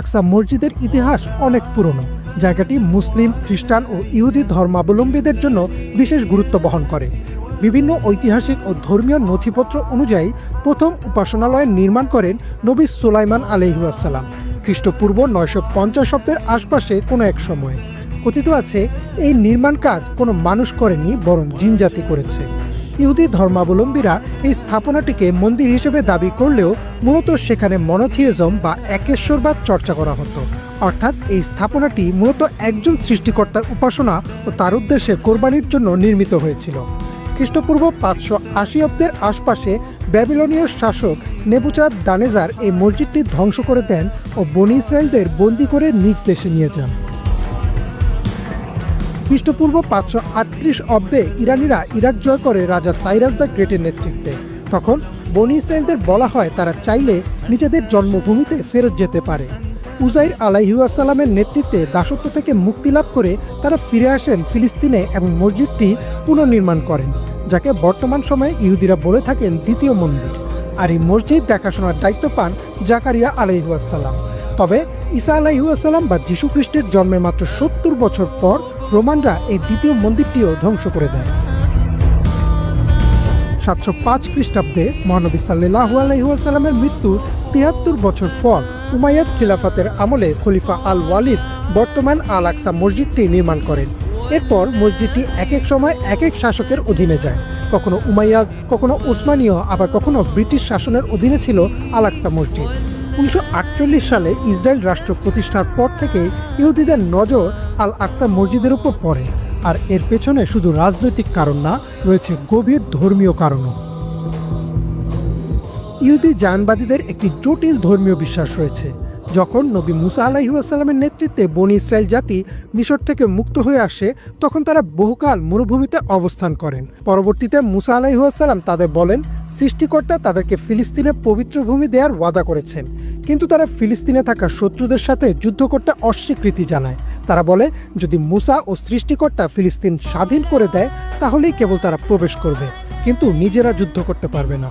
আকসা মসজিদের ইতিহাস অনেক পুরনো। জায়গাটি মুসলিম, খ্রিস্টান ও ইহুদি ধর্মাবলম্বীদের জন্য বিশেষ গুরুত্ব বহন করে। বিভিন্ন ঐতিহাসিক ও ধর্মীয় নথিপত্র অনুযায়ী প্রথম উপাসনালয় নির্মাণ করেন নবী সুলাইমান আলহিউসালাম খ্রিস্টপূর্ব নয়শো পঞ্চাশ শব্দের আশপাশে কোনো এক সময়ে। কথিত আছে, এই নির্মাণ কাজ কোনো মানুষ করেনি, বরং জিনজাতি করেছে। ইহুদি ধর্মাবলম্বীরা এই স্থাপনাটিকে মন্দির হিসেবে দাবি করলেও মূলত সেখানে মনোথিয়েজম বা একেশ্বরবাদ চর্চা করা হতো। অর্থাৎ এই স্থাপনাটি মূলত একজন সৃষ্টিকর্তার উপাসনা ও তার উদ্দেশ্যে কোরবানির জন্য নির্মিত হয়েছিল। খ্রিস্টপূর্ব পাঁচশো আশি অব্দের আশপাশে ব্যাবিলনীয় শাসক নেবুচাঁদ দানেজার এই মসজিদটি ধ্বংস করে দেন ও বনি ইসরায়েলদের বন্দি করে নিজ দেশে নিয়ে যান। খ্রিস্টপূর্ব পাঁচশো আটত্রিশ অব্দে ইরানিরা ইরাক জয় করে রাজা সাইরাস দ্য গ্রেটের নেতৃত্বে। তখন বনি ইসরায়েলদের বলা হয় তারা চাইলে নিজেদের জন্মভূমিতে ফেরত যেতে পারে। উজাইর আলাইহুয়াসাল্লামের নেতৃত্বে দাসত্ব থেকে মুক্তি লাভ করে তারা ফিরে আসেন ফিলিস্তিনে এবং মসজিদটি পুনর্নির্মাণ করেন, যাকে বর্তমান সময়ে ইহুদিরা বলে থাকেন দ্বিতীয় মন্দির। আর এই মসজিদ দেখাশোনার দায়িত্ব পান জাকারিয়া আলাইহুয়াসাল্লাম তবে ঈসা আলাইহুয়াসাল্লাম বা যীশু খ্রিস্টের জন্মের মাত্র সত্তর বছর পর রোমানরা এই দ্বিতীয় মন্দিরটিও ধ্বংস করে দেয়। সাতশো পাঁচ খ্রিস্টাব্দে মহানবী সাল্লাহু আলহিহাসাল্লামের মৃত্যুর তিয়াত্তর বছর পর উমাইয়াদ খিলাফতের আমলে খলিফা আল ওয়ালিদ বর্তমান আল আকসা মসজিদটি নির্মাণ করেন। এরপর মসজিদটি এক এক সময় এক এক শাসকের অধীনে যায়। কখনো উমাইয়াদ কখনো ওসমানীয় আবার কখনো ব্রিটিশ শাসনের অধীনে ছিল আল আকসা মসজিদ। উনিশশো আটচল্লিশ সালে ইসরায়েল রাষ্ট্র প্রতিষ্ঠার পর থেকে ইহুদিদের নজর আল আকসা মসজিদের উপর পড়ে। আর এর পেছনে শুধু রাজনৈতিক কারণ না, রয়েছে গভীর ধর্মীয় কারণও। ইহুদি জায়নবাদীদের একটি জটিল ধর্মীয় বিশ্বাস রয়েছে। যখন নবী মুসা আলাহিউসালামের নেতৃত্বে বনি ইসরায়েল জাতি মিশর থেকে মুক্ত হয়ে আসে, তখন তারা বহুকাল মরুভূমিতে অবস্থান করেন। পরবর্তীতে মুসা আলাহিউসালাম তাদের বলেন, সৃষ্টিকর্তা তাদেরকে ফিলিস্তিনের পবিত্র ভূমি দেওয়ার ওয়াদা করেছেন। কিন্তু তারা ফিলিস্তিনে থাকা শত্রুদের সাথে যুদ্ধ করতে অস্বীকৃতি জানায়। তারা বলে, যদি মুসা ও সৃষ্টিকর্তা ফিলিস্তিন স্বাধীন করে দেয়, তাহলেই কেবল তারা প্রবেশ করবে। কিন্তু নিজেরা যুদ্ধ করতে পারবে না।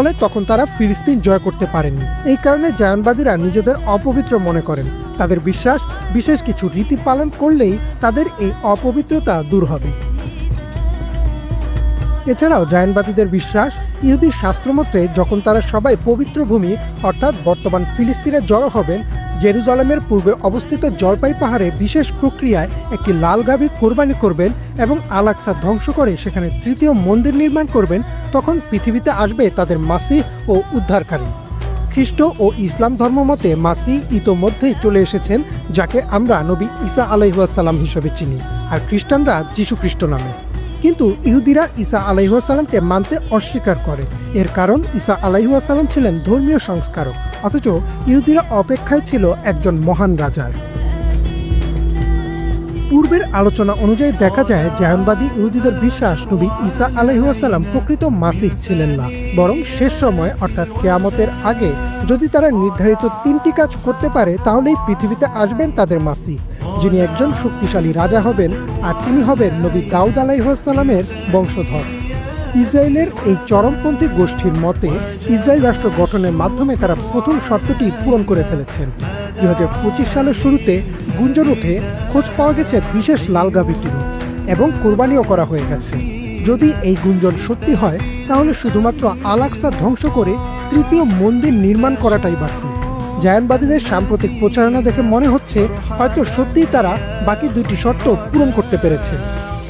ফলে তখন তারা ফিলিস্তিন জয় করতে পারেনি এই কারণে জায়নবাদীরা নিজেদের অপবিত্র মনে করেন। তাদের বিশ্বাস বিশেষ কিছু রীতি পালন করলেই তাদের এই অপবিত্রতা দূর হবে। এছাড়াও জায়নবাদীদের বিশ্বাস ইহুদি শাস্ত্রমতে যখন তারা সবাই পবিত্র ভূমি, অর্থাৎ বর্তমান ফিলিস্তিনে জড়ো হবেন জেরুজালেমের পূর্বে অবস্থিত জলপাই পাহাড়ে বিশেষ প্রক্রিয়ায় একটি লাল গাভী কোরবানি করবেন এবং আলাক্সা ধ্বংস করে সেখানে তৃতীয় মন্দির নির্মাণ করবেন, তখন পৃথিবীতে আসবে তাদের মাসি ও উদ্ধারকারী। খ্রিস্ট ও ইসলাম ধর্ম মতে মাসি ইতোমধ্যেই চলে এসেছেন, যাকে আমরা নবী ঈসা আলাইহাসাল্লাম হিসেবে চিনি, আর খ্রিস্টানরা যীশু খ্রিস্ট নামে। কিন্তু ইহুদিরা ঈসা আলাইহাসাল্লামকে মানতে অস্বীকার করে। এর কারণ, ঈসা আলাইহাসাল্লাম ছিলেন ধর্মীয় সংস্কারক। অথচ ইহুদিরা অপেক্ষায় ছিল একজন মহান রাজার। পূর্বের আলোচনা অনুযায়ী দেখা যায়, জায়নবাদী ইহুদিদের বিশ্বাস নবী ঈসা আলাইহাসাল্লাম প্রকৃত মাসিহ ছিলেন না। বরং শেষ সময়, অর্থাৎ কেয়ামতের আগে, যদি তারা নির্ধারিত তিনটি কাজ করতে পারে, তাহলেই পৃথিবীতে আসবেন তাদের মাসি যিনি একজন শক্তিশালী রাজা হবেন, আর তিনি হবেন নবী দাউদ আলাইহাসাল্লামের বংশধর। ইসরায়েলের এই চরমপন্থী গোষ্ঠীর মতে, ইসরায়েল রাষ্ট্র গঠনের মাধ্যমে তারা প্রথম শর্তটি পূরণ করে ফেলেছেন। দু হাজার পঁচিশ সালের শুরুতে গুঞ্জন উঠে খোঁজ পাওয়া গেছে বিশেষ লাল গাভীটিরও এবং কোরবানিও করা হয়ে গেছে। যদি এই গুঞ্জন সত্যি হয়, তাহলে শুধুমাত্র আলাক্সা ধ্বংস করে তৃতীয় মন্দির নির্মাণ করাটাই বাকি। জায়ানবাদীদের সাম্প্রতিক প্রচারণা দেখে মনে হচ্ছে, হয়তো সত্যিই তারা বাকি দুইটি শর্ত পূরণ করতে পেরেছে।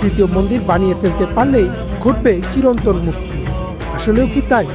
তৃতীয় মন্দির বানিয়ে ফেলতে পারলেই ঘটবে চিরন্তন মুক্তি আসলেও কি তাই?